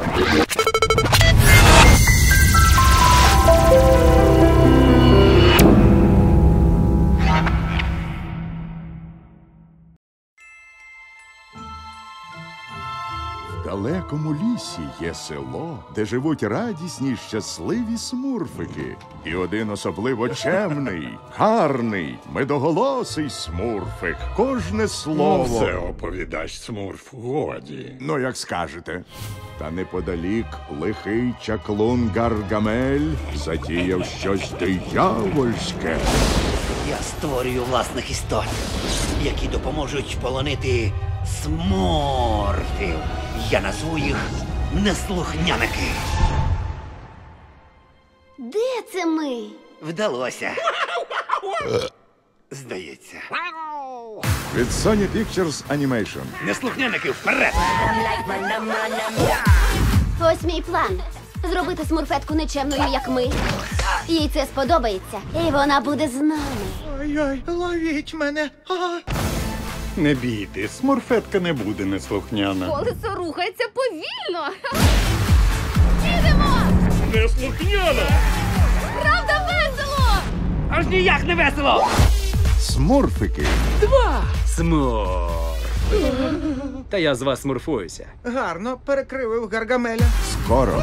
Thank you. В далекому лісі є село, де живуть радісні щасливі смурфики. І один особливо чемний, гарний, медоголосий смурфик. Кожне слово. Ну, все оповідач Смурф, годі. Ну, як скажете. Та неподалік лихий чаклун Гаргамель затіяв щось диявольське. Я створюю власних істот, які допоможуть полонити сморфів. Я назву їх неслухняники. Де це ми? Вдалося. Здається. Від Sony Pictures Animation. Неслухняники вперед! Ось мій план. Зробити смурфетку нечемною, як ми. Їй це сподобається, і вона буде з нами. Ой-ой, ловіть мене. Не бійте, смурфетка не буде неслухняна. Колесо рухається повільно. Їдемо! Неслухняна! Правда весело! Аж ніяк не весело! Смурфики. Сморф. Та я з вас смурфуюся. Гарно перекривив Гаргамеля. Скоро.